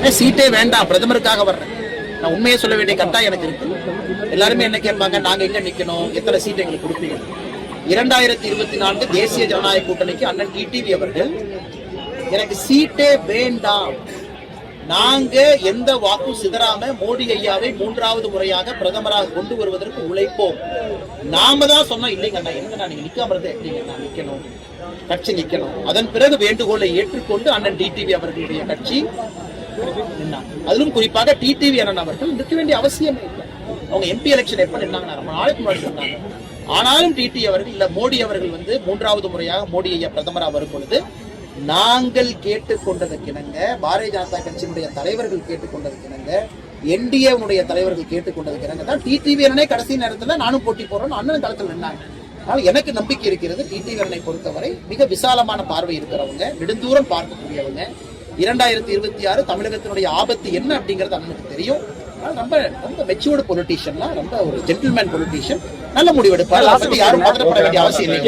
அதே சீட்டே வேண்டாம் பிரதமருக்காக வர்றேன். நான் உண்மையை சொல்ல வேண்டிய கட்டாயம் எனக்கு இருக்கு. எல்லாருமே என்ன கேட்பாங்க நாங்க எங்க நிக்கணும்? எத்தனை சீட் எங்களுக்கு கொடுப்பீங்க? இரண்டாயிரத்தி இருபத்தி நான்கு தேசிய ஜனநாயக கூட்டணிக்கு அண்ணன் டிடிவி அவர்கள் எனக்கு சீட்டே வேண்டாம். நாங்க எந்த வாக்கும் சிதறாம மோடி ஐயாவை மூன்றாவது முறையாக பிரதமராக கொண்டு வருவதற்கு உழைப்போம். நாம தான் சொன்னோம் இல்லைங்க அண்ணா என்னங்க நீங்க நிக்காம இருந்தா எப்படிங்க நான் நிக்கணும்? கட்சி நிக்கணும். அதன் பிறகு வேண்டுகோளை ஏற்றுக்கொண்டு அண்ணன் டிடிவி அவர்களுடைய கட்சி அதிலும் குறிப்பாக டிடிவி அண்ணன் அவர்கள் நிற்க வேண்டிய அவசியமே இல்லை. அவங்க எம்பி எலெக்ஷன் எப்ப நின்னாங்கன்னா ரொம்ப நாளைக்கு முன்னாடி சொன்னாங்க. ஆனாலும் டிடி அவர்கள் இல்ல மோடி அவர்கள் வந்து மூன்றாவது முறையாக மோடி ஐயா பிரதமராக வரும் பொழுது நாங்கள் கேட்டுக்கொண்டதற்கிணங்க பாரதிய ஜனதா கட்சியினுடைய தலைவர்கள் கேட்டுக்கொண்டதற்கிணங்க என்டிஏனுடைய தலைவர்கள் கேட்டுக்கொண்டதற்கிணங்க தான் டிடிவி அண்ணனே கடைசி நேரத்துல நானும் போட்டி போறேன்னு அண்ணன் களத்தில் நின்னாங்க. ஆனால் எனக்கு நம்பிக்கை இருக்கிறது டிடிவி அண்ணனை பொறுத்தவரை மிக விசாலமான பார்வை இருக்கிறவங்க நெடுந்தூரம் பார்க்கக்கூடியவங்க இரண்டாயிரத்தி இருபத்தி ஆறு தமிழகத்தினுடைய ஆபத்து என்ன அப்படிங்கிறது அண்ணனுக்கு தெரியும். ரொம்ப ரொம்ப மெச்சூர்டு பொலிட்டீஷியன்லாம் ரொம்ப ஒரு ஜென்டில்மேன் பொலிட்டீஷியன் நல்ல முடிவெடுப்பார். யாரும் பதட்டப்பட வேண்டிய அவசியம் இல்லை